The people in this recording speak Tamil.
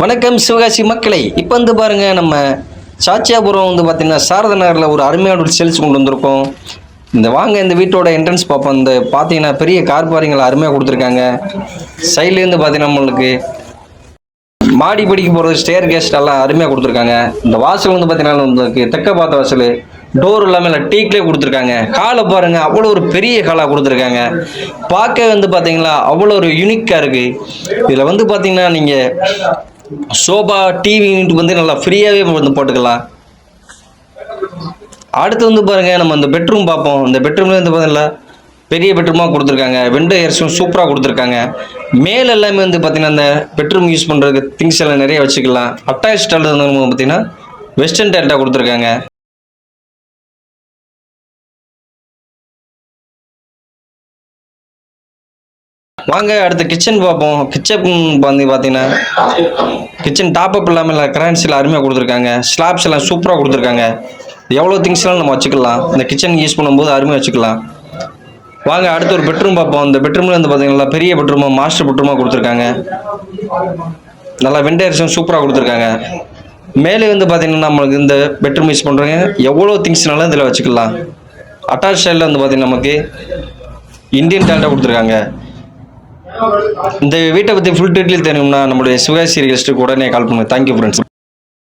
வணக்கம் சிவகாசி மக்களை. இப்போ வந்து பாருங்க நம்ம சாச்சியாபுரம் வந்து பார்த்தீங்கன்னா சாரத நகரில் ஒரு அருமையான ஒரு சேல்ஸ் கொண்டு வந்திருக்கோம். இந்த வாங்க இந்த வீட்டோட என்ட்ரன்ஸ் பார்ப்போம் இந்த பார்த்தீங்கன்னா பெரிய கார் பாரிங்களை அருமையாக கொடுத்துருக்காங்க. சைட்லேருந்து பார்த்தீங்கன்னா நம்மளுக்கு மாடி படிக்க போகிறது ஸ்டேர் கேஸ்ட் எல்லாம் அருமையாக கொடுத்துருக்காங்க. இந்த வாசல் வந்து பார்த்தீங்கன்னா நம்மளுக்கு தெற்க பார்த்த வாசல். டோர் இல்லாமல் இல்லை டீக்லேயே கொடுத்துருக்காங்க. காலை பாருங்கள் அவ்வளோ ஒரு பெரிய காலாக கொடுத்துருக்காங்க. பார்க்க வந்து பார்த்தீங்களா அவ்வளோ ஒரு யூனிக்காக இருக்குது இதில் வந்து பார்த்தீங்கன்னா நீங்கள் சோபா டிவி யூனிட் வந்து நல்லா ஃப்ரீயாகவே வந்து போட்டுக்கலாம். அடுத்து வந்து பாருங்க நம்ம இந்த பெட்ரூம் பார்ப்போம். இந்த பெட்ரூம்ல வந்து பார்த்தீங்களா பெரிய பெட்ரூமாக கொடுத்துருக்காங்க. விண்டோ ஏர்ஸும் சூப்பராக கொடுத்துருக்காங்க. மேல் எல்லாமே வந்து பார்த்தீங்கன்னா அந்த பெட்ரூம் யூஸ் பண்ணுறதுக்கு திங்ஸ் எல்லாம் நிறைய வச்சுக்கலாம். அட்டாச் டாய்லெட் வந்து பார்த்தீங்கன்னா வெஸ்டர்ன் டாய்லெட்டாக கொடுத்துருக்காங்க. வாங்க அடுத்த கிச்சன் பார்ப்போம். கிச்சன் வந்து பார்த்தீங்கன்னா கிச்சன் டாப் அப் இல்லாமல் இல்லை கரன்சியில் அருமையாக கொடுத்துருக்காங்க. ஸ்லாப்ஸ் எல்லாம் சூப்பராக கொடுத்துருக்காங்க. எவ்வளோ திங்ஸ்லாம் நம்ம வச்சுக்கலாம். இந்த கிச்சன் யூஸ் பண்ணும்போது அருமையாக வச்சுக்கலாம். வாங்க அடுத்து ஒரு பெட்ரூம் பார்ப்போம். இந்த பெட்ரூமில் வந்து பார்த்தீங்கன்னா பெரிய பெட்ரூமாக மாஸ்டர் பெட்ரூமாக கொடுத்துருக்காங்க. நல்லா வெண்டேஷன் சூப்பராக கொடுத்துருக்காங்க. மேலே வந்து பார்த்தீங்கன்னா நம்மளுக்கு இந்த பெட்ரூம் யூஸ் பண்ணுறவங்க எவ்வளோ திங்ஸ்னாலும் இதில் வச்சுக்கலாம். அட்டாச் ஸ்டைலில் வந்து பார்த்தீங்கன்னா நமக்கு இந்தியன் டேலண்டாக கொடுத்துருக்காங்க. இந்த வீட்டை பற்றி ஃபுல் டீட்டெயில் தெரியணும்னா நம்மளுடைய சிவகாசி ரியல் எஸ்டேட் உடனே கால் பண்ணுங்கள் தேங்க்யூ ஃப்ரெண்ட்ஸ்